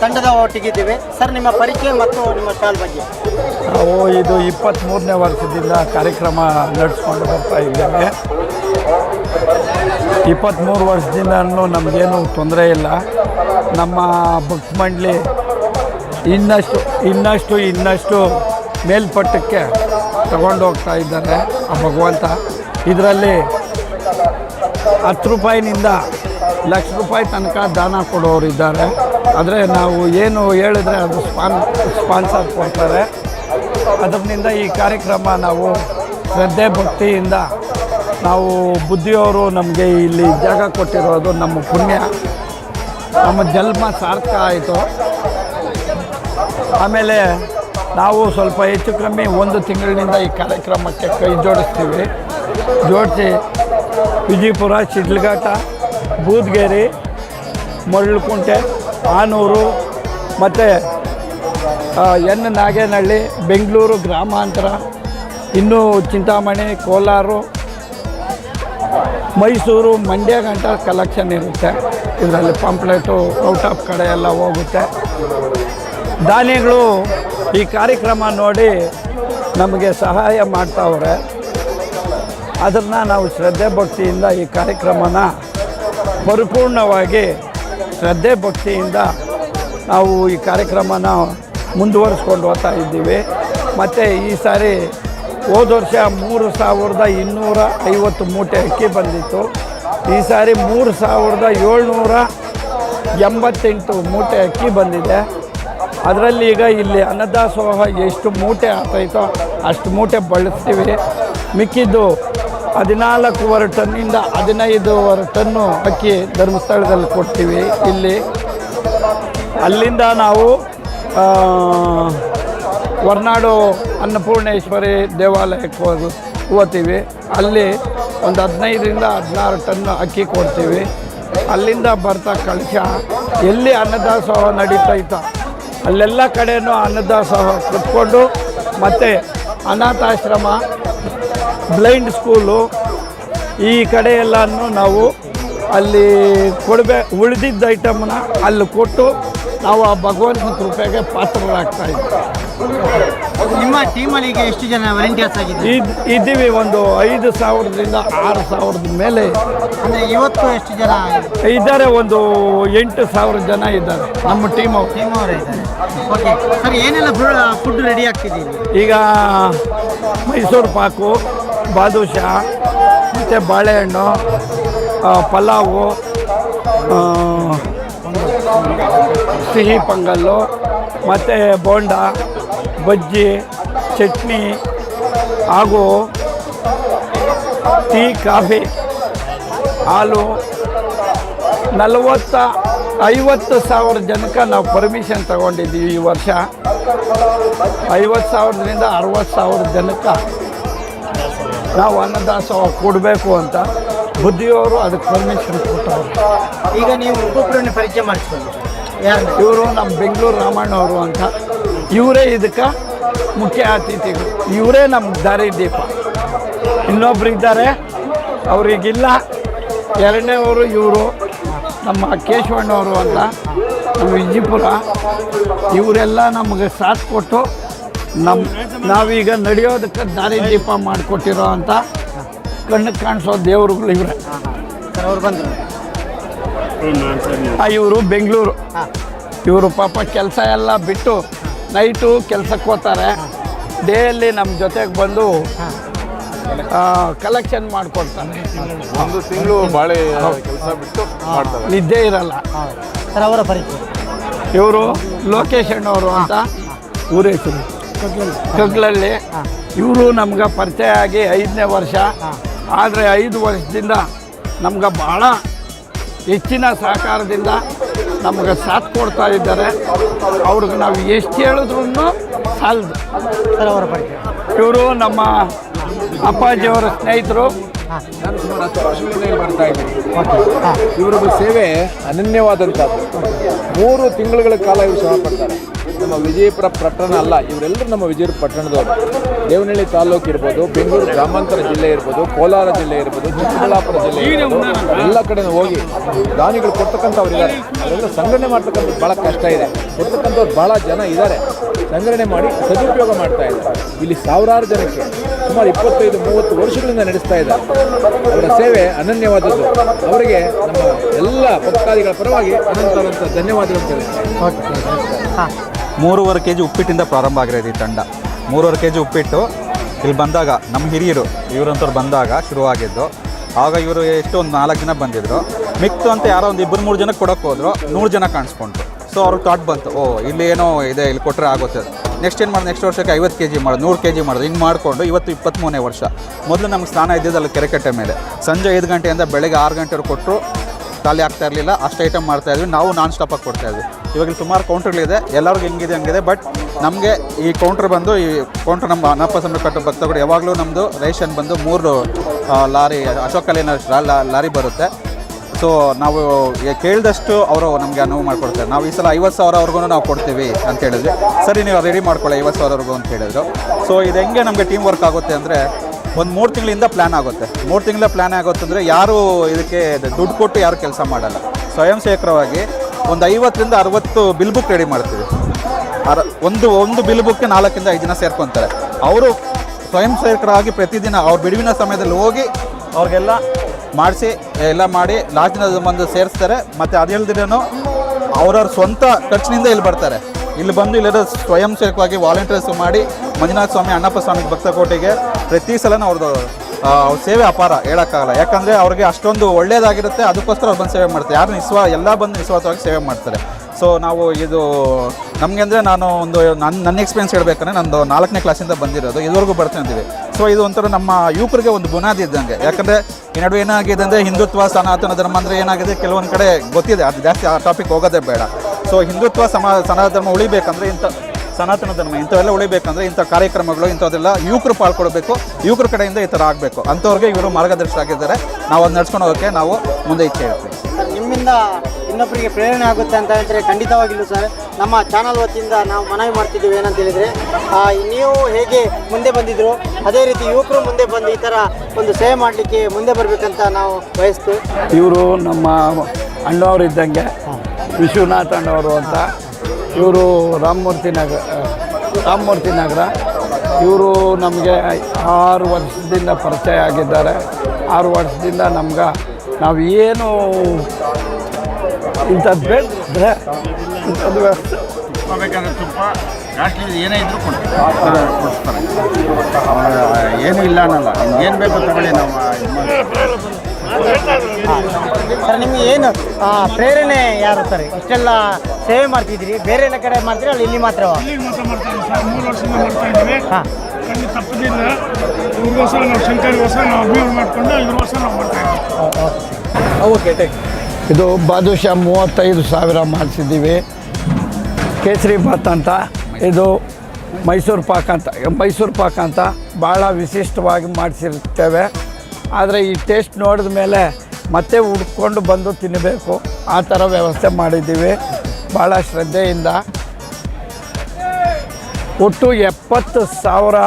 ತಂಡದ ಒಟ್ಟಿಗಿದ್ದೇವೆ. ಸರ್, ನಿಮ್ಮ ಪರಿಚಯ ಮತ್ತು ನಿಮ್ಮ ಸ್ಟಾಲ್ ಬಗ್ಗೆ. ನಾವು ಇದು ಇಪ್ಪತ್ತ್ಮೂರನೇ ವರ್ಷದಿಂದ ಕಾರ್ಯಕ್ರಮ ನಡೆಸ್ಕೊಂಡು ಬರ್ತಾ ಇದ್ದೇವೆ. ಇಪ್ಪತ್ತ್ಮೂರು ವರ್ಷದಿಂದ ನಮಗೇನು ತೊಂದರೆ ಇಲ್ಲ. ನಮ್ಮ ಭಕ್ತ ಮಂಡಳಿ ಇನ್ನಷ್ಟು ಇನ್ನಷ್ಟು ಇನ್ನಷ್ಟು ಮೇಲ್ಪಟ್ಟಕ್ಕೆ ತಗೊಂಡು ಹೋಗ್ತಾ ಇದ್ದಾರೆ ಆ ಭಗವಂತ. ಇದರಲ್ಲಿ ಹತ್ತು ರೂಪಾಯಿನಿಂದ ಲಕ್ಷ ರೂಪಾಯಿ ತನಕ ದಾನ ಕೊಡೋರು ಇದ್ದಾರೆ ಆದರೆ ನಾವು ಏನು ಹೇಳಿದ್ರೆ ಅದು ಸ್ಪಾನ್, ಸ್ಪಾನ್ಸರ್ ಕೊಡ್ತಾರೆ. ಅದರಿಂದ ಈ ಕಾರ್ಯಕ್ರಮ ನಾವು ಶ್ರದ್ಧೆ ಭಕ್ತಿಯಿಂದ ನಾವು ಬುದ್ಧಿಯವರು ನಮಗೆ ಇಲ್ಲಿ ಜಾಗ ಕೊಟ್ಟಿರೋದು ನಮ್ಮ ಪುಣ್ಯ. ನಮ್ಮ ಜನ್ಮ ಸಾರ್ಥಕ ಆಯಿತು. ಆಮೇಲೆ ನಾವು ಸ್ವಲ್ಪ ಹೆಚ್ಚು ಕಮ್ಮಿ ಒಂದು ತಿಂಗಳಿನಿಂದ ಈ ಕಾರ್ಯಕ್ರಮಕ್ಕೆ ಕೈ ಜೋಡಿಸ್ತೀವಿ. ಜೋಡಿಸಿ ವಿಜಯಪುರ, ಶಿಡ್ಲಘಾಟ, ಬೂದ್ಗೇರಿ, ಮರಳುಕುಂಟೆ ಆನೂರು, ಮತ್ತು ಎನ್ ನಾಗೇನಹಳ್ಳಿ, ಬೆಂಗಳೂರು ಗ್ರಾಮಾಂತರ, ಇನ್ನೂ ಚಿಂತಾಮಣಿ, ಕೋಲಾರು, ಮೈಸೂರು, ಮಂಡ್ಯ ಗಂಟ ಕಲೆಕ್ಷನ್ ಇರುತ್ತೆ. ಇದರಲ್ಲಿ ಪಾಂಪ್ಲೆಟು ಔಟ್ ಆಫ್ ಕಡೆ ಎಲ್ಲ ಹೋಗುತ್ತೆ. ದಾನಿಗಳು ಈ ಕಾರ್ಯಕ್ರಮ ನೋಡಿ ನಮಗೆ ಸಹಾಯ ಮಾಡ್ತಾವ್ರೆ. ಅದನ್ನು ನಾವು ಶ್ರದ್ಧೆ ಭಕ್ತಿಯಿಂದ ಈ ಕಾರ್ಯಕ್ರಮನ ಪರಿಪೂರ್ಣವಾಗಿ ಶ್ರದ್ಧೆ ಭಕ್ತಿಯಿಂದ ನಾವು ಈ ಕಾರ್ಯಕ್ರಮನ ಮುಂದುವರಿಸ್ಕೊಂಡು ಹೋಗ್ತಾ ಇದ್ದೀವಿ. ಮತ್ತು ಈ ಸಾರಿ ಹೋದ ವರ್ಷ ಮೂರು ಸಾವಿರದ ಇನ್ನೂರ ಐವತ್ತು ಮೂಟೆ ಅಕ್ಕಿ ಬಂದಿತ್ತು. ಈ ಸಾರಿ ಮೂರು ಸಾವಿರದ ಏಳ್ನೂರ ಎಂಬತ್ತೆಂಟು ಮೂಟೆ ಅಕ್ಕಿ ಬಂದಿದೆ. ಅದರಲ್ಲಿ ಈಗ ಇಲ್ಲಿ ಅನ್ನದಾಸೋಹ ಎಷ್ಟು ಮೂಟೆ ಆಗ್ತೈತೋ ಅಷ್ಟು ಮೂಟೆ ಬಳಸ್ತೀವಿ. ಮಿಕ್ಕಿದ್ದು ಹದಿನಾಲ್ಕೂವರೆ ಟನ್ನಿಂದ ಹದಿನೈದುವರೆ ಟನ್ನು ಅಕ್ಕಿ ಧರ್ಮಸ್ಥಳದಲ್ಲಿ ಕೊಡ್ತೀವಿ. ಇಲ್ಲಿ ಅಲ್ಲಿಂದ ನಾವು ಹೊರ್ನಾಡು ಅನ್ನಪೂರ್ಣೇಶ್ವರಿ ದೇವಾಲಯಕ್ಕೆ ಹೋಗಿ ಹೋಗ್ತೀವಿ. ಅಲ್ಲಿ ಒಂದು ಹದಿನೈದರಿಂದ ಹದಿನಾರು ಟನ್ ಅಕ್ಕಿ ಕೊಡ್ತೀವಿ. ಅಲ್ಲಿಂದ ಬರ್ತಾ ಕಳಶ ಎಲ್ಲಿ ಅನ್ನದಾಸೋಹ ನಡೀತೈತೋ ಅಲ್ಲೆಲ್ಲ ಕಡೆಯೂ ಅನ್ನದಾಸೋಹ ಕುತ್ಕೊಂಡು ಮತ್ತು ಅನಾಥಾಶ್ರಮ ಬ್ಲೈಂಡ್ ಸ್ಕೂಲು ಈ ಕಡೆ ಎಲ್ಲನೂ ನಾವು ಅಲ್ಲಿ ಕೊಡಬೇ ಉಳಿದಿದ್ದ ಐಟಮ್ನ ಅಲ್ಲಿ ಕೊಟ್ಟು ನಾವು ಆ ಭಗವಂತನ ಕೃಪೆಗೆ ಪಾತ್ರರಾಗ್ತಾ ಇದ್ದೀವಿ. ನಿಮ್ಮ ಟೀಮಲ್ಲಿ ಈಗ ಎಷ್ಟು ಜನ ವಾಲಂಟಿಯರ್ಸ್ ಆಗಿದ್ದೀವಿ ಇದ್ ಇದ್ದೀವಿ ಒಂದು ಐದು ಸಾವಿರದಿಂದ ಆರು ಸಾವಿರದ ಮೇಲೆ. ಅಂದರೆ ಇವತ್ತು ಎಷ್ಟು ಜನ ಇದ್ದಾರೆ ಒಂದು ಎಂಟು ಸಾವಿರ ಜನ ಇದ್ದಾರೆ. ನಮ್ಮ ಟೀಮ್ ಅವರು. ಟೀಮ್ ಅವರೇ ಇದ್ದಾರೆ. ಓಕೆ ಸರ್ ಏನೆಲ್ಲ ಫುಡ್ ರೆಡಿ ಆಗ್ತಿದ್ದೀವಿ ಈಗ ಮೈಸೂರು ಪಾಕು ಬಾದುಷಾ, ಮತ್ತು ಬಾಳೆಹಣ್ಣು ಪಲಾವು ಸಿಹಿ ಪೊಂಗಲ್ಲು, ಮತ್ತು ಬೋಂಡ, ಬಜ್ಜಿ, ಚಟ್ನಿ, ಹಾಗೂ ಟೀ, ಕಾಫಿ, ಹಾಲು. ನಲವತ್ತ, ಐವತ್ತು ಸಾವಿರ ಜನಕ್ಕೆ ನಾವು ಪರ್ಮಿಷನ್ ತಗೊಂಡಿದ್ದೀವಿ ಈ ವರ್ಷ. ಐವತ್ತು ಸಾವಿರದಿಂದ ಅರವತ್ತು ಸಾವಿರ ಜನಕ್ಕೆ ನಾವು ಅನ್ನದಾಸೋಹ ಕೊಡಬೇಕು ಅಂತ ಬುದ್ಧಿಯವರು ಅದಕ್ಕೆ ಪರ್ಮಿಷನ್ ಕೊಟ್ಟವರು. ಈಗ ನೀವು ಒಬ್ಬೊಬ್ಬರನ್ನು ಪರಿಚಯ ಮಾಡಿಸ್ಕೊಂಡು ಯಾರು? ಇವರು ನಮ್ಮ ಬೆಂಗಳೂರು ರಾಮಣ್ಣವರು ಅಂತ. ಇವರೇ ಇದಕ್ಕೆ ಮುಖ್ಯ ಅತಿಥಿಗಳು. ಇವರೇ ನಮ್ಮ ದಾರಿ ದೀಪ. ಇನ್ನೊಬ್ರು ಇದ್ದಾರೆ ಅವರಿಗಿಲ್ಲ. ಎರಡನೇವರು ಇವರು ನಮ್ಮ ಕೇಶವಣ್ಣವರು ಅಂತ ನಮ್ಮ ವಿಜಯಪುರ. ಇವರೆಲ್ಲ ನಮಗೆ ಸಾಥ್ ಕೊಟ್ಟು ನಮ್ಮ ನಾವೀಗ ನಡೆಯೋದಕ್ಕೆ ದಾರಿ ದೀಪ ಮಾಡಿಕೊಟ್ಟಿರೋ ಅಂತ ಕಣ್ಣಿಗೆ ಕಾಣಿಸೋ ದೇವರುಗಳು ಇವರೇ. ಅವ್ರು ಬಂದರು ಇವರು ಬೆಂಗಳೂರು. ಇವರು ಪಾಪ ಕೆಲಸ ಎಲ್ಲ ಬಿಟ್ಟು ನೈಟು ಕೆಲಸಕ್ಕೆ ಹೋಗ್ತಾರೆ. ಡೇಯಲ್ಲಿ ನಮ್ಮ ಜೊತೆಗೆ ಬಂದು ಕಲೆಕ್ಷನ್ ಮಾಡಿಕೊಡ್ತಾರೆ. ಒಂದು ತಿಂಗಳು ಬಾಳೆ ಕೆಲಸ ಬಿಟ್ಟು ಮಾಡ್ತಾರೆ. ನಿದ್ದೆ ಇರಲ್ಲ. ಸರ್ ಅವರ ಪರಿಚಯ. ಇವರು ಲೋಕೇಶ್ ಅಣ್ಣವರು ಅಂತ ಊರ ಹೆಸರು ಕಗ್ಲಲ್ಲಿ ಇವರು ನಮ್ಗೆ ಪರಿಚಯ ಆಗಿ ಐದನೇ ವರ್ಷ. ಆದರೆ ಐದು ವರ್ಷದಿಂದ ನಮ್ಗೆ ಭಾಳ ಹೆಚ್ಚಿನ ಸಹಕಾರದಿಂದ ನಮ್ಗೆ ಸಾಥ್ ಕೊಡ್ತಾ ಇದ್ದಾರೆ. ಅವ್ರಿಗೆ ನಾವು ಎಷ್ಟು ಹೇಳಿದ್ರು ಸಾಲದು. ಅವರ ಪರಿಚಯ. ಇವರು ನಮ್ಮ ಅಪ್ಪಾಜಿಯವರ ಸ್ನೇಹಿತರು. ಇವ್ರಿಗೂ ಇವರ ಸೇವೆ ಅನನ್ಯವಾದಂಥದ್ದು. ಮೂರು ತಿಂಗಳುಗಳ ಕಾಲ ಇವರು ಶ್ರಮ ಪಡ್ತಾರೆ. ನಮ್ಮ ವಿಜಯಪುರ ಪಟ್ಟಣ ಅಲ್ಲ ಇವರೆಲ್ಲರೂ ನಮ್ಮ ವಿಜಯಪುರ ಪಟ್ಟಣದವರು. ದೇವನಹಳ್ಳಿ ತಾಲೂಕು ಇರ್ಬೋದು ಬೆಂಗಳೂರು ಗ್ರಾಮಾಂತರ ಜಿಲ್ಲೆ ಇರ್ಬೋದು ಕೋಲಾರ ಜಿಲ್ಲೆ ಇರ್ಬೋದು ಚಿಕ್ಕಬಳ್ಳಾಪುರ ಜಿಲ್ಲೆ ಇರ್ಬೋದು ಎಲ್ಲ ಕಡೆ ಹೋಗಿ ದಾನಿಗಳು ಕೊಡ್ತಕ್ಕಂಥವ್ರು ಇದ್ದಾರೆ. ಅವರೆಲ್ಲ ಸಂಗ್ರಹಣೆ ಮಾಡ್ತಕ್ಕಂಥದ್ದು ಭಾಳ ಕಷ್ಟ ಇದೆ. ಕೊಡ್ತಕ್ಕಂಥವ್ರು ಭಾಳ ಜನ ಇದ್ದಾರೆ. ಸಂಗ್ರಹಣೆ ಮಾಡಿ ಸದುಪಯೋಗ ಮಾಡ್ತಾ ಇದ್ದಾರೆ ಇಲ್ಲಿ ಸಾವಿರಾರು ಜನಕ್ಕೆ ಸುಮಾರು ಇಪ್ಪತ್ತೈದು ಮೂವತ್ತು ವರ್ಷಗಳಿಂದ ನಡೆಸ್ತಾ ಇದ್ದಾರೆ. ಅವರ ಸೇವೆ ಅನನ್ಯವಾದದ್ದು. ಅವರಿಗೆ ನಮ್ಮ ಎಲ್ಲ ಭಕ್ತಾದಿಗಳ ಪರವಾಗಿ ಅನಂತ ಧನ್ಯವಾದಗಳು ಹಾಂ. ಮೂರುವರೆ ಕೆ ಜಿ ಉಪ್ಪಿಟ್ಟಿಂದ ಪ್ರಾರಂಭ ಆಗಿರೋದು ಈ ತಂಡ. ಮೂರುವರೆ ಕೆ ಜಿ ಉಪ್ಪಿಟ್ಟು ಇಲ್ಲಿ ಬಂದಾಗ ನಮ್ಮ ಹಿರಿಯರು ಇವರಂತವ್ರು ಬಂದಾಗ ಶುರುವಾಗಿದ್ದು. ಆಗ ಇವರು ಎಷ್ಟು ಒಂದು ನಾಲ್ಕು ಜನ ಬಂದಿದ್ರು. ಮಿಕ್ತು ಅಂತ ಯಾರೋ ಒಂದು ಇಬ್ಬರು ಮೂರು ಜನಕ್ಕೆ ಕೊಡೋಕೆ ಹೋದ್ರು. ನೂರು ಜನ ಕಾಣಿಸ್ಕೊಂಡ್ರು. ಸೊ ಅವ್ರಿಗೆ ಥಾಟ್ ಬಂತು, ಓ, ಇಲ್ಲಿ ಏನೋ ಇದೆ, ಇಲ್ಲಿ ಕೊಟ್ಟರೆ ಆಗುತ್ತೆ. ನೆಕ್ಸ್ಟ್ ಏನು ಮಾಡಿ ನೆಕ್ಸ್ಟ್ ವರ್ಷಕ್ಕೆ ಐವತ್ತು ಕೆ ಜಿ ಮಾಡೋದು ನೂರು ಕೆ ಜಿ ಮಾಡೋದು ಹಿಂಗೆ ಮಾಡಿಕೊಂಡು ಇವತ್ತು ಇಪ್ಪತ್ತ್ಮೂರನೇ ವರ್ಷ. ಮೊದಲು ನಮ್ಗೆ ಸ್ನಾನ ಇದ್ದಿದ್ದಲ್ಲ ಕೆರೆಕಟ್ಟೆ ಮೇಲೆ. ಸಂಜೆ ಐದು ಗಂಟೆಯಿಂದ ಬೆಳಗ್ಗೆ ಆರು ಗಂಟೆವರೆಗೆ ಕೊಟ್ಟರು. ಖಾಲಿ ಆಗ್ತಾ ಇರಲಿಲ್ಲ, ಅಷ್ಟು ಐಟಮ್ ಮಾಡ್ತಾ ಇದ್ವಿ. ನಾವು ನಾನ್ ಸ್ಟಾಪಾಗಿ ಕೊಡ್ತಾ ಇದ್ವಿ. ಇವಾಗ ಸುಮಾರು ಕೌಂಟರ್ಗಳಿದೆ ಎಲ್ಲರಿಗೂ ಹೆಂಗಿದೆ, ಹಂಗಿದೆ ಬಟ್ ನಮಗೆ ಈ ಕೌಂಟರ್ ಬಂದು, ಈ ಕೌಂಟರ್ ನಮ್ಮ ಅನಪ್ಪ ಸಮಯ ಕಟ್ಟ ಭಕ್ತಗಳು ಯಾವಾಗಲೂ ನಮ್ಮದು ರೇಷನ್ ಬಂದು ಮೂರು ಲಾರಿ, ಅಶೋಕ್ ಲಾರಿ ಬರುತ್ತೆ. ಸೊ ನಾವು ಕೇಳಿದಷ್ಟು ಅವರು ನಮಗೆ ಅನುವು ಮಾಡಿಕೊಡ್ತಾರೆ. ನಾವು ಈ ಸಲ ಐವತ್ತು ಸಾವಿರವರೆಗೂ ನಾವು ಕೊಡ್ತೀವಿ ಅಂತ ಹೇಳಿದ್ವಿ. ಸರಿ, ನೀವು ರೆಡಿ ಮಾಡ್ಕೊಳ್ಳಿ, ಐವತ್ತು ಸಾವಿರವರೆಗೂ ಅಂತ ಹೇಳಿದ್ರು. ಸೊ ಇದು ಹೆಂಗೆ ನಮಗೆ ಟೀಮ್ ವರ್ಕ್ ಆಗುತ್ತೆ ಅಂದರೆ ಒಂದು ಮೂರು ತಿಂಗಳಿಂದ ಪ್ಲ್ಯಾನ್ ಆಗುತ್ತೆ. ಮೂರು ತಿಂಗಳ ಪ್ಲ್ಯಾನ್ ಆಗುತ್ತೆ ಅಂದರೆ ಯಾರು ಇದಕ್ಕೆ ದುಡ್ಡು ಕೊಟ್ಟು ಯಾರು ಕೆಲಸ ಮಾಡಲ್ಲ. ಸ್ವಯಂ ಸೇವಕರವಾಗಿ ಒಂದು ಐವತ್ತರಿಂದ ಅರವತ್ತು ಬಿಲ್ ಬುಕ್ ರೆಡಿ ಮಾಡ್ತೀವಿ. ಅರ ಒಂದು ಒಂದು ಬಿಲ್ ಬುಕ್ಗೆ ನಾಲ್ಕಿಂದ ಐದು ಜನ ಸೇರ್ಕೊತಾರೆ. ಅವರು ಸ್ವಯಂ ಸೇವಕರಾಗಿ ಪ್ರತಿದಿನ ಅವ್ರ ಬಿಡುವಿನ ಸಮಯದಲ್ಲಿ ಹೋಗಿ ಅವ್ರಿಗೆಲ್ಲ ಮಾಡಿಸಿ, ಎಲ್ಲ ಮಾಡಿ ಲಾಸ್ಟ್ ದಿನ ಬಂದು ಸೇರಿಸ್ತಾರೆ. ಮತ್ತು ಅದು ಹೇಳ್ದಿರೇನು ಅವ್ರವ್ರ ಸ್ವಂತ ಖರ್ಚಿನಿಂದ ಇಲ್ಲಿ ಬರ್ತಾರೆ. ಇಲ್ಲಿ ಬಂದು ಇಲ್ಲಿರೋ ಸ್ವಯಂ ಸೇವಕವಾಗಿ ವಾಲಂಟಿಯರ್ಸ್ ಮಾಡಿ ಮಂಜುನಾಥ ಸ್ವಾಮಿ, ಅಣ್ಣಪ್ಪ ಸ್ವಾಮಿ ಭಕ್ತಕೋಟೆಗೆ ಪ್ರತಿ ಸಲನೂ ಅವ್ರದ್ದು ಸೇವೆ ಅಪಾರ ಹೇಳೋಕ್ಕಾಗಲ್ಲ. ಯಾಕಂದರೆ ಅವ್ರಿಗೆ ಅಷ್ಟೊಂದು ಒಳ್ಳೆಯದಾಗಿರುತ್ತೆ ಅದಕ್ಕೋಸ್ಕರ ಅವ್ರು ಬಂದು ಸೇವೆ ಮಾಡ್ತಾರೆ. ಯಾರು ನಿಸ್ವ, ಎಲ್ಲ ಬಂದು ನಿಸ್ವಾರ್ಥವಾಗಿ ಸೇವೆ ಮಾಡ್ತಾರೆ. ಸೊ ನಾವು ಇದು, ನಮಗೆ ಅಂದರೆ ನಾನು ಒಂದು ನನ್ನ ನನ್ನ ಎಕ್ಸ್ಪೀರಿಯನ್ಸ್ ಹೇಳಬೇಕಂದ್ರೆ ನಂದು ನಾಲ್ಕನೇ ಕ್ಲಾಸಿಂದ ಬಂದಿರೋದು, ಇದುವರೆಗೂ ಬರ್ತಾ ಇದ್ದೀವಿ. ಸೊ ಇದು ಒಂಥರ ನಮ್ಮ ಯುವಕರಿಗೆ ಒಂದು ಬುನಾದಿ ಇದ್ದಂಗೆ. ಯಾಕಂದರೆ ಈ ನಡುವೆ ಏನಾಗಿದೆ ಅಂದರೆ ಹಿಂದುತ್ವ, ಸನಾತನ ಧರ್ಮ ಅಂದರೆ ಏನಾಗಿದೆ ಕೆಲವೊಂದು ಕಡೆ ಗೊತ್ತಿದೆ, ಅದು ಜಾಸ್ತಿ ಆ ಟಾಪಿಕ್ ಹೋಗೋದೇ ಬೇಡ. ಸೊ ಹಿಂದುತ್ವ, ಸಮ, ಸನಾತನ ಧರ್ಮ ಉಳಿಬೇಕಂದ್ರೆ ಇಂಥ ಸನಾತನ ಧರ್ಮ ಇಂಥವೆಲ್ಲ ಉಳಿಬೇಕಂದ್ರೆ ಇಂಥ ಕಾರ್ಯಕ್ರಮಗಳು ಇಂಥದ್ದೆಲ್ಲ ಯುವಕರು ಪಾಲ್ಕೊಳ್ಬೇಕು ಯುವಕರ ಕಡೆಯಿಂದ ಈ ಥರ ಆಗಬೇಕು. ಅಂಥವ್ರಿಗೆ ಇವರು ಮಾರ್ಗದರ್ಶಕರಾಗಿದ್ದಾರೆ ನಾವು ಅದು ನಡ್ಸ್ಕೊಂಡು ಹೋಗೋಕ್ಕೆ ನಾವು ಮುಂದೆ ಇಚ್ಛೆ ಇರ್ತೀವಿ. ಸರ್ ನಿಮ್ಮಿಂದ ಇನ್ನೊಬ್ಬರಿಗೆ ಪ್ರೇರಣೆ ಆಗುತ್ತೆ ಅಂತ ಹೇಳಿದ್ರೆ ಖಂಡಿತವಾಗಿಲ್ಲ ಸರ್ ನಮ್ಮ ಚಾನಲ್ ವತಿಯಿಂದ ನಾವು ಮನವಿ ಮಾಡ್ತಿದ್ದೀವಿ ಏನಂತ ಹೇಳಿದರೆ ಆ, ನೀವು ಹೇಗೆ ಮುಂದೆ ಬಂದಿದ್ರು ಅದೇ ರೀತಿ ಯುವಕರು ಮುಂದೆ ಬಂದು ಈ ಥರ ಒಂದು ಸೇವೆ ಮಾಡಲಿಕ್ಕೆ ಮುಂದೆ ಬರಬೇಕಂತ ನಾವು ಬಯಸ್ತೀವಿ. ಇವರು ನಮ್ಮ ಅಣ್ಣವರು ಇದ್ದಂಗೆ ವಿಶ್ವನಾಥ್ ಅಣ್ಣವರು ಅಂತ. ಇವರು ರಾಮಮೂರ್ತಿ ನಗರ ರಾಮಮೂರ್ತಿ ನಗರ. ಇವರು ನಮಗೆ ಆರು ವರ್ಷದಿಂದ ಪರಿಚಯ ಆಗಿದ್ದಾರೆ. ಆರು ವರ್ಷದಿಂದ ನಮ್ಗೆ ನಾವು ಏನು ಇಂಥದ್ದು ಬೇಕಿದ್ರೆ ಇಂಥದ್ದು ವ್ಯವಸ್ಥೆ ಬೇಕಾದ್ರೆ ತುಪ್ಪ ಕಾಸ್ಟ್ಲಿ ಏನೇ ಇದ್ರೂ ಕೊಡ್ತಾರೆ. ಏನೂ ಇಲ್ಲ ಅನ್ನಲ್ಲ. ಏನು ಬೇಕು ತಗೊಳ್ಳಿ ನಾವು ಸರ್ ನಿಮಗೆ ಏನು ಆ, ಪ್ರೇರಣೆ ಯಾರು ಸರ್? ಇಷ್ಟೆಲ್ಲ ಸೇವೆ ಮಾಡ್ತಿದ್ರಿ ಬೇರೆ ಎಲ್ಲ ಕಡೆ ಮಾಡ್ತೀರಿ ಅಲ್ಲಿ ಇಲ್ಲಿ ಮಾತ್ರ ಇಲ್ಲಿಗೆ ಮಾತ್ರ ಮಾಡ್ತಾ ಇದ್ದೀವಿ ಸರ್ ಮೂರು ವರ್ಷದಿಂದ ಮಾಡ್ತಾ ಇದ್ದೀವಿ. ಹಾಂ. ಖಂಡಿತ ತಪ್ಪದಿಲ್ಲ. ಇವ್ರಿಗೋಸ್ಕರ ನಾವು ಶಂಕರಿಗೋಸ್ಕರ ನಾವು ಅಭಿಮಾನ ಮಾಡಿಕೊಂಡು ಇವ್ರಿಗೋಸ್ಕರ ನಾವು ಮಾಡ್ತಾ ಇದ್ದೀವಿ. ಓಕೆ ಟೇಕ್ ಇದು ಬಾದುಷಾ ಮೂವತ್ತೈದು ಸಾವಿರ ಮಾಡಿಸಿದ್ದೀವಿ. ಕೇಸರಿ ಭಾತ್ ಅಂತ ಇದು ಮೈಸೂರು ಪಾಕ್ ಅಂತ ಮೈಸೂರು ಪಾಕ್ ಅಂತ ಭಾಳ ವಿಶಿಷ್ಟವಾಗಿ ಮಾಡಿಸಿರ್ತೇವೆ. ಆದರೆ ಈ ಟೇಸ್ಟ್ ನೋಡಿದ ಮೇಲೆ ಮತ್ತೆ ಹುಡ್ಕೊಂಡು ಬಂದು ತಿನ್ನಬೇಕು ಆ ಥರ ವ್ಯವಸ್ಥೆ ಮಾಡಿದ್ದೀವಿ. ಭಾಳ ಶ್ರದ್ಧೆಯಿಂದ ಒಟ್ಟು ಎಪ್ಪತ್ತು ಸಾವಿರ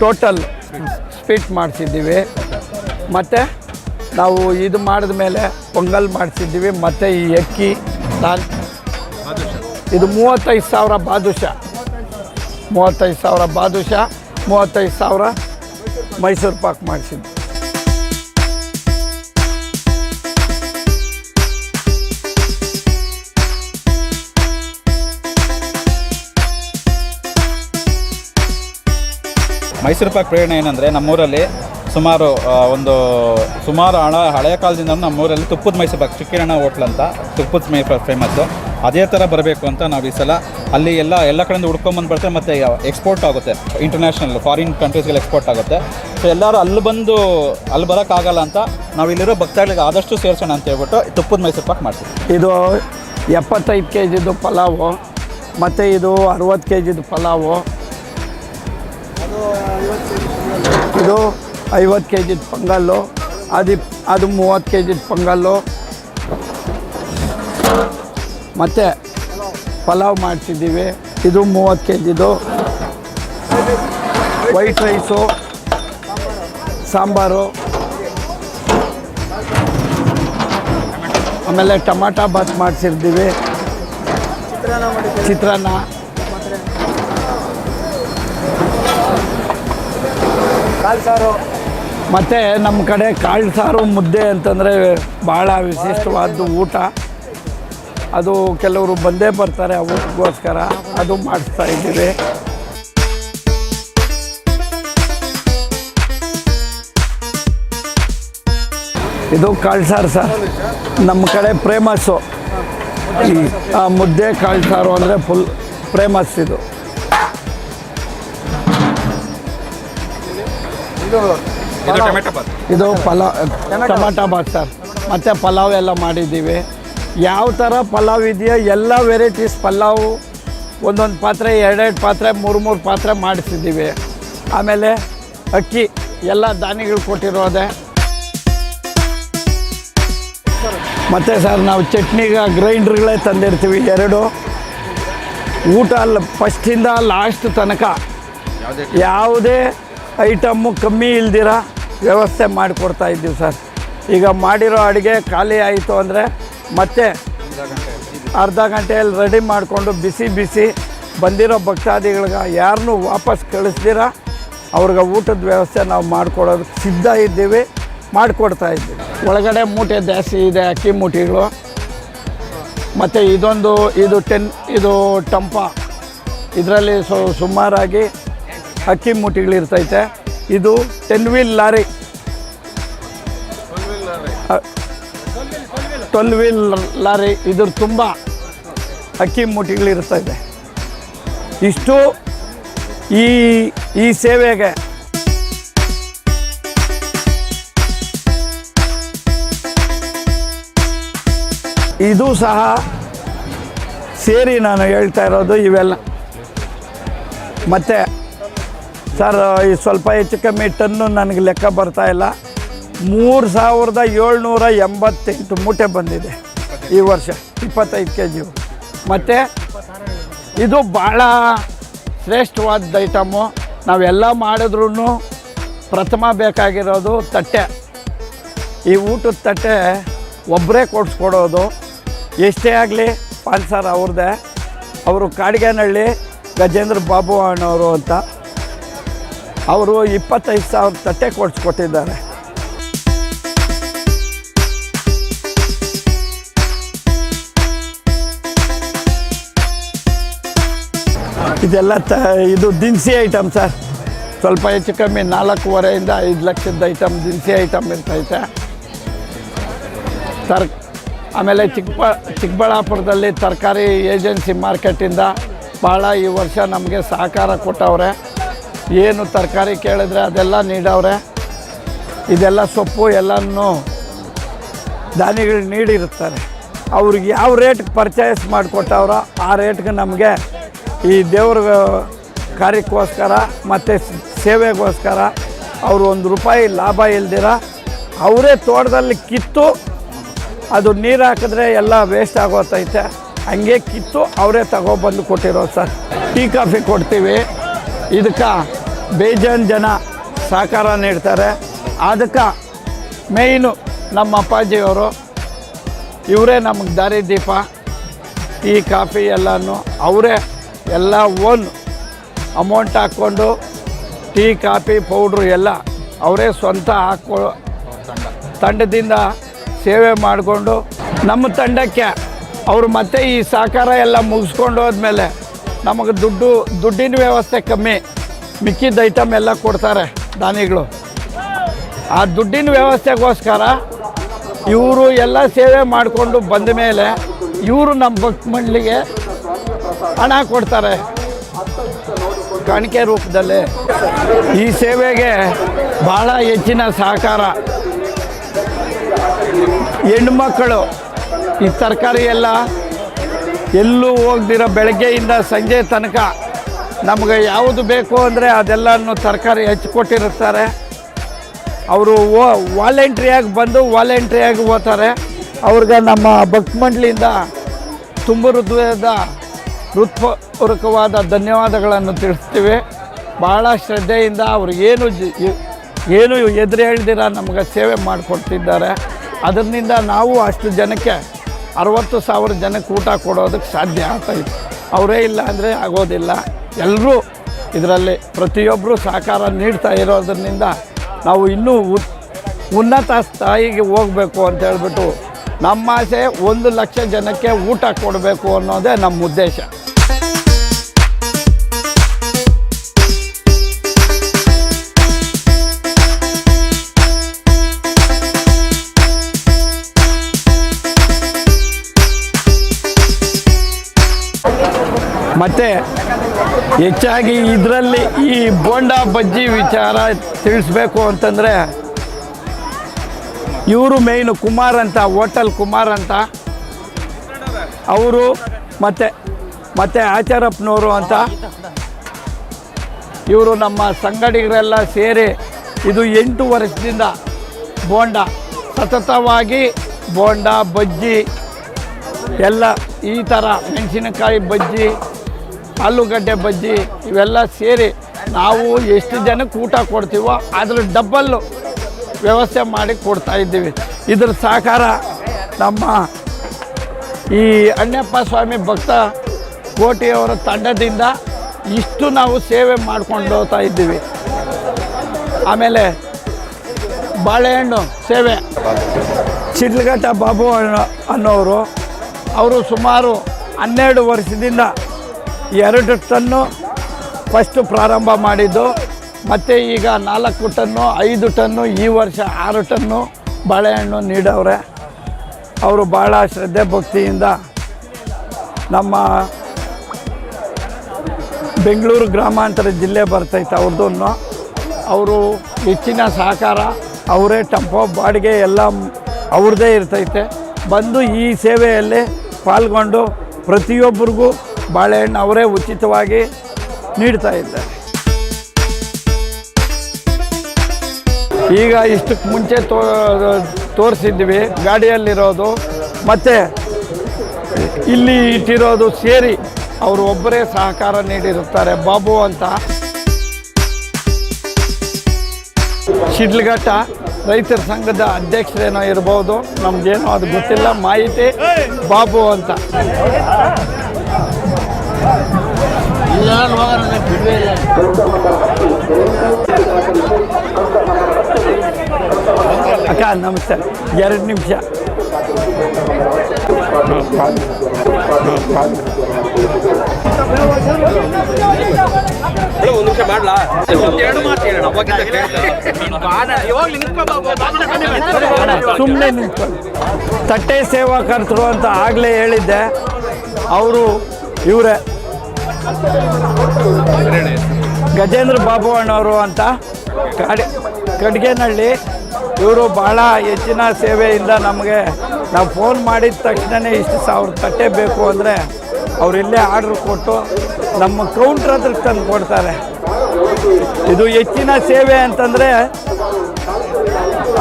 ಟೋಟಲ್ ಸ್ಪೀಟ್ ಮಾಡಿಸಿದ್ದೀವಿ. ಮತ್ತು ನಾವು ಇದು ಮಾಡಿದ ಮೇಲೆ ಪೊಂಗಲ್ ಮಾಡಿಸಿದ್ದೀವಿ. ಮತ್ತು ಈ ಅಕ್ಕಿ, ದಾಲ್. ಇದು ಮೂವತ್ತೈದು ಸಾವಿರ ಬಾದುಷ. ಮೂವತ್ತೈದು ಸಾವಿರ ಬಾದುಷ, ಮೂವತ್ತೈದು ಸಾವಿರ ಮೈಸೂರು ಪಾಕ್ ಮಾಡಿಸಿದ್ವಿ ಮೈಸೂರು ಪಾಕ್ ಪ್ರೇರಣೆ ಏನಂದರೆ ನಮ್ಮೂರಲ್ಲಿ ಸುಮಾರು ಒಂದು ಸುಮಾರು ಹಣ, ಹಳೆಯ ಕಾಲದಿಂದ ನಮ್ಮೂರಲ್ಲಿ ತುಪ್ಪದ ಮೈಸೂರು ಪಾಕ್, ಚಿಕ್ಕಿರಣ್ಣ ಹೋಟ್ಲ್ ಅಂತ ತುಪ್ಪದ ಮೈ ಫೇಮಸ್ಸು ಅದೇ ಥರ ಬರಬೇಕು ಅಂತ ನಾವು ಈ ಸಲ ಅಲ್ಲಿ ಎಲ್ಲ ಎಲ್ಲ ಕಡೆಯಿಂದ ಹುಡ್ಕೊಂಬಂದು ಬರ್ತಾರೆ ಮತ್ತು ಎಕ್ಸ್ಪೋರ್ಟ್ ಆಗುತ್ತೆ. ಇಂಟರ್ನ್ಯಾಷನಲ್ ಫಾರಿನ್ ಕಂಟ್ರೀಸ್ಗೆಲ್ಲ ಎಕ್ಸ್ಪೋರ್ಟ್ ಆಗುತ್ತೆ. ಸೊ ಎಲ್ಲರೂ ಅಲ್ಲಿ ಬಂದು, ಅಲ್ಲಿ ಬರೋಕ್ಕಾಗಲ್ಲ ಅಂತ ನಾವು ಇಲ್ಲಿರೋ ಆದಷ್ಟು ಸೇರ್ಸೋಣ ಅಂತ ಹೇಳ್ಬಿಟ್ಟು ತುಪ್ಪದ ಮೈಸೂರು ಪಾಕ್ ಮಾಡ್ತೀವಿ. ಇದು ಎಪ್ಪತ್ತೈದು ಕೆ ಜಿದು ಪಲಾವು, ಮತ್ತು ಇದು ಅರುವತ್ತು ಕೆ ಜಿದು ಪಲಾವು ಇದು ಐವತ್ತು ಕೆ ಜಿದು ಪೊಂಗಲ್ಲು, ಅದು ಅದು ಮೂವತ್ತು ಕೆ ಜಿ ಪೊಂಗಲ್ಲು. ಮತ್ತು ಪಲಾವ್ ಮಾಡಿಸಿದ್ದೀವಿ ಇದು ಮೂವತ್ತು ಕೆ ಜಿದು ವೈಟ್ ರೈಸು ಸಾಂಬಾರು. ಆಮೇಲೆ ಟಮಾಟ ಬಾತ್ ಮಾಡಿಸಿರ್ತೀವಿ. ಚಿತ್ರಾನ್ನ. ಕಾಲು ಸಾರು. ಮತ್ತು ನಮ್ಮ ಕಡೆ ಕಾಳು ಸಾರು ಮುದ್ದೆ ಅಂತಂದರೆ ಭಾಳ ವಿಶಿಷ್ಟವಾದ ಊಟ. ಅದು ಕೆಲವರು ಬಂದೇ ಬರ್ತಾರೆ ಆ ಊಟಕ್ಕೋಸ್ಕರ ಅದು ಮಾಡಿಸ್ತಾ ಇದ್ದೀವಿ. ಇದು ಕಾಳು ಸಾರು ಸರ್. ನಮ್ಮ ಕಡೆ ಪ್ರೇಮಸ್ಸು. ಮುದ್ದೆ ಕಾಳು ಸಾರು ಅಂದರೆ ಫುಲ್ ಪ್ರೇಮಸ್ ಇದು. ಇದು ಟೊಮೆಟೊ ಬಾತ್. ಇದು ಪಲಾವ್. ಟೊಮೆಟೊ ಬಾತ್. ಸರ್. ಮತ್ತು ಪಲಾವ್ ಎಲ್ಲ ಮಾಡಿದ್ದೀವಿ. ಯಾವ ಥರ ಪಲಾವ್ ಇದೆಯೋ ಎಲ್ಲ ವೆರೈಟೀಸ್ ಪಲಾವು ಒಂದೊಂದು ಪಾತ್ರೆ ಎರಡೆರಡು ಪಾತ್ರೆ ಮೂರು ಮೂರು ಪಾತ್ರೆ ಮಾಡಿಸಿದ್ದೀವಿ. ಆಮೇಲೆ ಅಕ್ಕಿ ಎಲ್ಲ ದಾನಿಗಳು ಕೊಟ್ಟಿರೋದೆ. ಮತ್ತು ಸರ್ ನಾವು ಚಟ್ನಿಗೆ ಗ್ರೈಂಡ್ರ್ಗಳೇ ತಂದಿರ್ತೀವಿ ಎರಡು. ಊಟ ಅಲ್ಲಿ ಫಸ್ಟಿಂದ ಲಾಸ್ಟ್ ತನಕ. ಯಾವುದೇ ಐಟಮ್ಮು ಕಮ್ಮಿ ಇಲ್ದಿರ ವ್ಯವಸ್ಥೆ ಮಾಡಿಕೊಡ್ತಾ ಇದ್ದೀವಿ ಸರ್. ಈಗ ಮಾಡಿರೋ ಅಡುಗೆ ಖಾಲಿ ಆಯಿತು ಅಂದರೆ ಮತ್ತೆ ಅರ್ಧ ಗಂಟೆಯಲ್ಲಿ ರೆಡಿ ಮಾಡಿಕೊಂಡು ಬಿಸಿ ಬಿಸಿ ಬಂದಿರೋ ಭಕ್ತಾದಿಗಳಿಗೆ ಯಾರನ್ನೂ ವಾಪಸ್ ಕಳಿಸ್ದಿರ. ಅವ್ರಿಗೆ ಊಟದ ವ್ಯವಸ್ಥೆ ನಾವು ಮಾಡಿಕೊಡೋದಕ್ಕೆ ಸಿದ್ಧ ಇದ್ದೀವಿ, ಮಾಡಿಕೊಡ್ತಾ ಇದ್ದೀವಿ. ಒಳಗಡೆ ಮೂಟೆ ಜಾಸ್ತಿ ಇದೆ, ಅಕ್ಕಿ ಮೂಟೆಗಳು. ಮತ್ತು ಇದೊಂದು, ಇದು ಟೆನ್ ಇದು ಟಂಪ ಇದರಲ್ಲಿ ಸುಮಾರಾಗಿ ಅಕ್ಕಿ ಮೂಟಿಗಳಿರ್ತೈತೆ ಇದು ten wheel lorry. Twelve wheel lorry, ಇದ್ರ ತುಂಬ ಅಕ್ಕಿ ಮೂಟಿಗಳಿರ್ತೈತೆ ಇಷ್ಟು ಈ ಈ ಸೇವೆಗೆ. ಇದು ಸಹ ಸೇರಿ ನಾನು ಹೇಳ್ತಾ ಇರೋದು ಇವೆಲ್ಲ. ಮತ್ತು ಸರ್ ಈ ಸ್ವಲ್ಪ ಹೆಚ್ಚು ಕಮ್ಮಿ ಟನ್ನು ನನಗೆ ಲೆಕ್ಕ ಬರ್ತಾ ಇಲ್ಲ. ಮೂರು ಸಾವಿರದ ಏಳ್ನೂರ ಎಂಬತ್ತೆಂಟು ಮೂಟೆ ಬಂದಿದೆ ಈ ವರ್ಷ, ಇಪ್ಪತ್ತೈದು ಕೆ ಜಿ ಮತ್ತು ಇದು ಭಾಳ ಶ್ರೇಷ್ಠವಾದ ಐಟಮು. ನಾವೆಲ್ಲ ಮಾಡಿದ್ರೂ ಪ್ರಥಮ ಬೇಕಾಗಿರೋದು ತಟ್ಟೆ. ಈ ಊಟದ ತಟ್ಟೆ ಒಬ್ಬರೇ ಕೊಡಿಸ್ಕೊಡೋದು. ಎಷ್ಟೇ ಆಗಲಿ ಪಾಲ್ಸರ್ ಅವ್ರದ್ದೇ. ಅವರು ಕಾಡಿಗೆನಹಳ್ಳಿ ಗಜೇಂದ್ರ ಬಾಬು ಅಣ್ಣವರು ಅಂತ. ಅವರು ಇಪ್ಪತ್ತೈದು ಸಾವಿರ ತಟ್ಟೆ ಕೊಡಿಸ್ಕೊಟ್ಟಿದ್ದಾರೆ. ಇದೆಲ್ಲ ತ, ಇದು ದಿನಸಿ ಐಟಮ್ ಸರ್. ಸ್ವಲ್ಪ ಹೆಚ್ಚು ಕಮ್ಮಿ ನಾಲ್ಕೂವರೆಯಿಂದ ಐದು ಲಕ್ಷದ ಐಟಮ್ ದಿನಸಿ ಐಟಮ್ ಇರ್ತೈತೆ. ತರ್, ಆಮೇಲೆ ಚಿಕ್ಕಬ, ಚಿಕ್ಕಬಳ್ಳಾಪುರದಲ್ಲಿ ತರಕಾರಿ ಏಜೆನ್ಸಿ ಮಾರ್ಕೆಟಿಂದ ಭಾಳ ಈ ವರ್ಷ ನಮಗೆ ಸಹಕಾರ ಕೊಟ್ಟವ್ರೆ. ಏನು ತರಕಾರಿ ಕೇಳಿದ್ರೆ ಅದೆಲ್ಲ ನೀಡವ್ರೆ. ಇದೆಲ್ಲ ಸೊಪ್ಪು ಎಲ್ಲನೂ ದಾನಿಗಳು ನೀಡಿರುತ್ತಾರೆ. ಅವ್ರಿಗೆ ಯಾವ ರೇಟ್ಗೆ ಪರ್ಚೇಸ್ ಮಾಡಿಕೊಟ್ಟವ್ರೋ ಆ ರೇಟ್ಗೆ ನಮಗೆ ಈ ದೇವ್ರ ಕಾರ್ಯಕ್ಕೋಸ್ಕರ ಮತ್ತು ಸೇವೆಗೋಸ್ಕರ ಅವರು ಒಂದು ರೂಪಾಯಿ ಲಾಭ ಇಲ್ದಿರ ಅವರೇ ತೋಟದಲ್ಲಿ ಕಿತ್ತು ಅದು ನೀರು ಹಾಕಿದ್ರೆ ಎಲ್ಲ ವೇಸ್ಟ್ ಆಗೋತೈತೆ. ಹಂಗೆ ಕಿತ್ತು ಅವರೇ ತಗೊಬಂದು ಕೊಟ್ಟಿರೋದು ಸರ್. ಟೀ ಕಾಫಿ ಕೊಡ್ತೀವಿ. ಇದಕ್ಕೆ ಬೇಜಾನ್ ಜನ ಸಹಕಾರ ನೀಡ್ತಾರೆ. ಅದಕ್ಕೆ ಮೇಯ್ನು ನಮ್ಮ ಅಪ್ಪಾಜಿಯವರು. ಇವರೇ ನಮಗೆ ದಾರಿ ದೀಪ. ಟೀ, ಕಾಫಿ ಎಲ್ಲನೂ ಅವರೇ ಎಲ್ಲ ಓನ್ ಅಮೌಂಟ್ ಹಾಕ್ಕೊಂಡು ಟೀ, ಕಾಫಿ, ಪೌಡ್ರು ಎಲ್ಲ ಅವರೇ ಸ್ವಂತ ಹಾಕೊ ತಂಡದಿಂದ ಸೇವೆ ಮಾಡಿಕೊಂಡು ನಮ್ಮ ತಂಡಕ್ಕೆ ಅವರು ಮತ್ತೆ ಈ ಸಹಕಾರ ಎಲ್ಲ ಮುಗಿಸ್ಕೊಂಡು ಹೋದ್ಮೇಲೆ ನಮಗೆ ದುಡ್ಡು ದುಡ್ಡಿನ ವ್ಯವಸ್ಥೆ ಕಮ್ಮಿ. ಮಿಕ್ಕಿದ ಐಟಮ್ ಎಲ್ಲ ಕೊಡ್ತಾರೆ ದಾನಿಗಳು ಆ ದುಡ್ಡಿನ ವ್ಯವಸ್ಥೆಗೋಸ್ಕರ ಇವರು ಎಲ್ಲ ಸೇವೆ ಮಾಡಿಕೊಂಡು ಬಂದ ಮೇಲೆ ಇವರು ನಮ್ಮ ಭಕ್ತ ಮಂಡಳಿಗೆ ಹಣ ಕೊಡ್ತಾರೆ. ಕಾಣಿಕೆ ರೂಪದಲ್ಲಿ. ಈ ಸೇವೆಗೆ ಭಾಳ ಹೆಚ್ಚಿನ ಸಹಕಾರ. ಹೆಣ್ಮಕ್ಕಳು ಈ ತರಕಾರಿ ಎಲ್ಲ ಎಲ್ಲೂ ಹೋಗ್ದಿರೋ ಬೆಳಗ್ಗೆಯಿಂದ ಸಂಜೆ ತನಕ ನಮಗೆ ಯಾವುದು ಬೇಕು ಅಂದರೆ ಅದೆಲ್ಲನೂ ತರಕಾರಿ ಹಚ್ಕೊಟ್ಟಿರ್ತಾರೆ ಅವರು ಓ ವಾಲೆಂಟ್ರಿಯಾಗಿ ಬಂದು ವಾಲಂಟ್ರಿಯಾಗಿ ಓದ್ತಾರೆ. ಅವ್ರಿಗೆ ನಮ್ಮ ಭಕ್ತ ಮಂಡಳಿಯಿಂದ ತುಂಬ ಹೃದಯದ ಹೃತ್ಪೂರ್ವಕವಾದ ಧನ್ಯವಾದಗಳನ್ನು ತಿಳಿಸ್ತೀವಿ. ಭಾಳ ಶ್ರದ್ಧೆಯಿಂದ ಅವ್ರಿಗೇನು ಏನು ಏನು ಎದುರು ಹೇಳ್ದಿರ ನಮಗೆ ಸೇವೆ ಮಾಡಿಕೊಡ್ತಿದ್ದಾರೆ. ಅದರಿಂದ ನಾವು ಅಷ್ಟು ಜನಕ್ಕೆ ಅರವತ್ತು ಸಾವಿರ ಜನಕ್ಕೆ ಊಟ ಕೊಡೋದಕ್ಕೆ ಸಾಧ್ಯ ಆಗ್ತಾಯಿತ್ತು ಅವರೇ ಇಲ್ಲ ಅಂದರೆ ಆಗೋದಿಲ್ಲ. ಎಲ್ಲರೂ ಇದರಲ್ಲಿ ಪ್ರತಿಯೊಬ್ಬರು ಸಹಕಾರ ನೀಡ್ತಾ ಇರೋದ್ರಿಂದ ನಾವು ಇನ್ನೂ ಉನ್ನತ ಸ್ಥಾಯಿಗೆ ಹೋಗಬೇಕು ಅಂತ ಹೇಳ್ಬಿಟ್ಟು ನಮ್ಮ ಆಸೆ ಒಂದು ಲಕ್ಷ ಜನಕ್ಕೆ ಊಟ ಕೊಡಬೇಕು ಅನ್ನೋದೇ ನಮ್ಮ ಉದ್ದೇಶ. ಮತ್ತು ಹೆಚ್ಚಾಗಿ ಇದರಲ್ಲಿ ಈ ಬೋಂಡ ಬಜ್ಜಿ ವಿಚಾರ ತಿಳಿಸ್ಬೇಕು ಅಂತಂದರೆ ಇವರು ಮೇಯ್ನು ಕುಮಾರ್ ಅಂತ ಹೋಟೆಲ್ ಕುಮಾರ್ ಅಂತ. ಅವರು ಮತ್ತು ಮತ್ತು ಆಚಾರಪ್ಪನವರು ಅಂತ. ಇವರು ನಮ್ಮ ಸಂಗಡಿಗರೆಲ್ಲ ಸೇರಿ ಇದು ಎಂಟು ವರ್ಷದಿಂದ ಬೋಂಡ, ಸತತವಾಗಿ ಬೋಂಡ ಬಜ್ಜಿ, ಎಲ್ಲ ಈ ಥರ ಮೆಣಸಿನಕಾಯಿ ಬಜ್ಜಿ ಆಲೂಗಡ್ಡೆ ಬಜ್ಜಿ ಇವೆಲ್ಲ ಸೇರಿ ನಾವು ಎಷ್ಟು ಜನಕ್ಕೆ ಊಟ ಕೊಡ್ತೀವೋ ಅದ್ರ ಡಬ್ಬಲ್ಲು ವ್ಯವಸ್ಥೆ ಮಾಡಿ ಕೊಡ್ತಾ ಇದ್ದೀವಿ. ಇದ್ರ ಸಹಕಾರ ನಮ್ಮ ಈ ಅಣ್ಣಪ್ಪ ಸ್ವಾಮಿ ಭಕ್ತ ಕೋಟಿಯವರ ತಂಡದಿಂದ ಇಷ್ಟು ನಾವು ಸೇವೆ ಮಾಡ್ಕೊಂಡು ಹೋಗ್ತಾ ಇದ್ದೀವಿ. ಆಮೇಲೆ ಬಾಳೆಹಣ್ಣು ಸೇವೆ. ಚಿಡ್ಲಘಟ್ಟ ಬಾಬು ಅನ್ನೋರು, ಅವರು ಸುಮಾರು ಹನ್ನೆರಡು ವರ್ಷದಿಂದ ಎರಡು ಟನ್ನು ಫಸ್ಟು ಪ್ರಾರಂಭ ಮಾಡಿದ್ದು. ಮತ್ತು ಈಗ ನಾಲ್ಕು ಟನ್ನು, ಐದು ಟನ್ನು, ಈ ವರ್ಷ ಆರು ಟನ್ನು ಬಾಳೆಹಣ್ಣು ನೀಡವ್ರೆ. ಅವರು ಭಾಳ ಶ್ರದ್ಧೆ ಭಕ್ತಿಯಿಂದ ನಮ್ಮ ಬೆಂಗಳೂರು ಗ್ರಾಮಾಂತರ ಜಿಲ್ಲೆ ಬರ್ತೈತೆ ಅವ್ರದ್ದು ಅವರು ಹೆಚ್ಚಿನ ಸಹಕಾರ, ಅವರೇ ಟೆಂಪೋ, ಬಾಡಿಗೆ ಎಲ್ಲ ಅವ್ರದ್ದೇ ಇರ್ತೈತೆ. ಬಂದು ಈ ಸೇವೆಯಲ್ಲಿ ಪಾಲ್ಗೊಂಡು ಪ್ರತಿಯೊಬ್ಬರಿಗೂ ಬಾಳೆಹಣ್ಣು ಅವರೇ ಉಚಿತವಾಗಿ ನೀಡ್ತಾ ಇದ್ದಾರೆ. ಈಗ ಇಷ್ಟಕ್ಕೆ ಮುಂಚೆ ತೋ, ತೋರಿಸಿದ್ವಿ, ಗಾಡಿಯಲ್ಲಿರೋದು, ಮತ್ತು ಇಲ್ಲಿ ಇಟ್ಟಿರೋದು ಸೇರಿ ಅವರು ಒಬ್ಬರೇ ಸಹಕಾರ ನೀಡಿರುತ್ತಾರೆ, ಬಾಬು ಅಂತ. ಶಿಡ್ಲಘಟ್ಟ ರೈತರ ಸಂಘದ ಅಧ್ಯಕ್ಷರೇನೋ ಇರ್ಬೋದು, ನಮ್ಗೇನೋ ಅದು ಗೊತ್ತಿಲ್ಲ, ಮಾಹಿತಿ ಬಾಬು ಅಂತ. ಅಕ್ಕ ನಮಸ್ತೆ. ಎರಡು ನಿಮಿಷ. ಸುಮ್ಮನೆ ನಿಂತ್ಕೊಂಡು ತಟ್ಟೆ ಸೇವಾಕರ್ತರು ಅಂತ ಆಗಲೇ ಹೇಳಿದ್ದೆ. ಅವರು ಇವರೇ ಗಜೇಂದ್ರ ಬಾಬು ಅಣ್ಣವರು ಅಂತ ಕಾಡಿ ಕಡ್ಗೆನಹಳ್ಳಿ, ಇವರು ಭಾಳ ಹೆಚ್ಚಿನ ಸೇವೆಯಿಂದ ನಮಗೆ ನಾವು ಫೋನ್ ಮಾಡಿದ ತಕ್ಷಣವೇ ಇಷ್ಟು ಸಾವಿರ ತಟ್ಟೆ ಬೇಕು ಅಂದರೆ ಅವ್ರು ಇಲ್ಲೇ ಆರ್ಡ್ರ್ ಕೊಟ್ಟು ನಮ್ಮ ಕೌಂಟ್ರ್ ಹತ್ರ ತಂದು ಕೊಡ್ತಾರೆ. ಇದು ಹೆಚ್ಚಿನ ಸೇವೆ ಅಂತಂದರೆ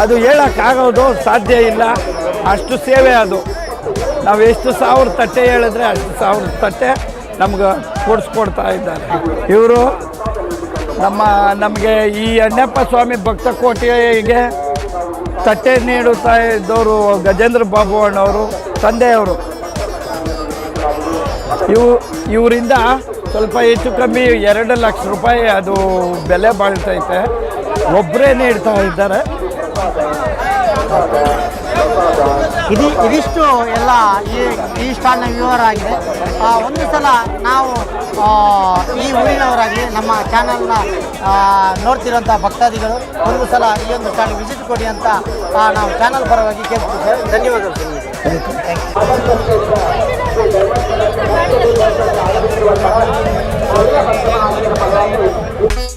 ಅದು ಹೇಳೋಕ್ಕಾಗೋದು ಸಾಧ್ಯ ಇಲ್ಲ. ಅಷ್ಟು ಸೇವೆ ಅದು. ನಾವು ಎಷ್ಟು ಸಾವಿರ ತಟ್ಟೆ ಹೇಳಿದ್ರೆ ಅಷ್ಟು ಸಾವಿರ ತಟ್ಟೆ ನಮ್ಗೆ ಕೊಡಿಸ್ಕೊಡ್ತಾ ಇದ್ದಾರೆ. ಇವರು ನಮ್ಮ, ನಮಗೆ ಈ ಅಣ್ಣಪ್ಪ ಸ್ವಾಮಿ ಭಕ್ತ ಕೋಟೆಗೆ ತಟ್ಟೆ ನೀಡುತ್ತಾ ಇದ್ದವರು ಗಜೇಂದ್ರ ಬಾಬು ಅಣ್ಣವರು, ತಂದೆಯವರು. ಇವು, ಇವರಿಂದ ಸ್ವಲ್ಪ ಹೆಚ್ಚು ಕಮ್ಮಿ ಎರಡು ಲಕ್ಷ ರೂಪಾಯಿ ಅದು ಬೆಲೆ ಬಾಳ್ತೈತೆ. ಒಬ್ಬರೇ ನೀಡ್ತಾ ಇದ್ದಾರೆ. ಇದು, ಇದಿಷ್ಟು ಎಲ್ಲ ಈ ಸ್ಟಾಲ್ನ ವಿವರ ಆಗಿದೆ. ಒಂದು ಸಲ ನಾವು ಈ ಊರಿನವರಾಗಿ ನಮ್ಮ ಚಾನಲ್ನ ನೋಡ್ತಿರೋಂಥ ಭಕ್ತಾದಿಗಳು, ಒಂದು ಸಲ ಈ ಒಂದು ಚಾನಲ್ ವಿಸಿಟ್ ಕೊಡಿ ಅಂತ ನಾವು ಚಾನಲ್ ಪರವಾಗಿ ಕೇಳ್ತಿದ್ದೇವೆ ಧನ್ಯವಾದಗಳು. ಥ್ಯಾಂಕ್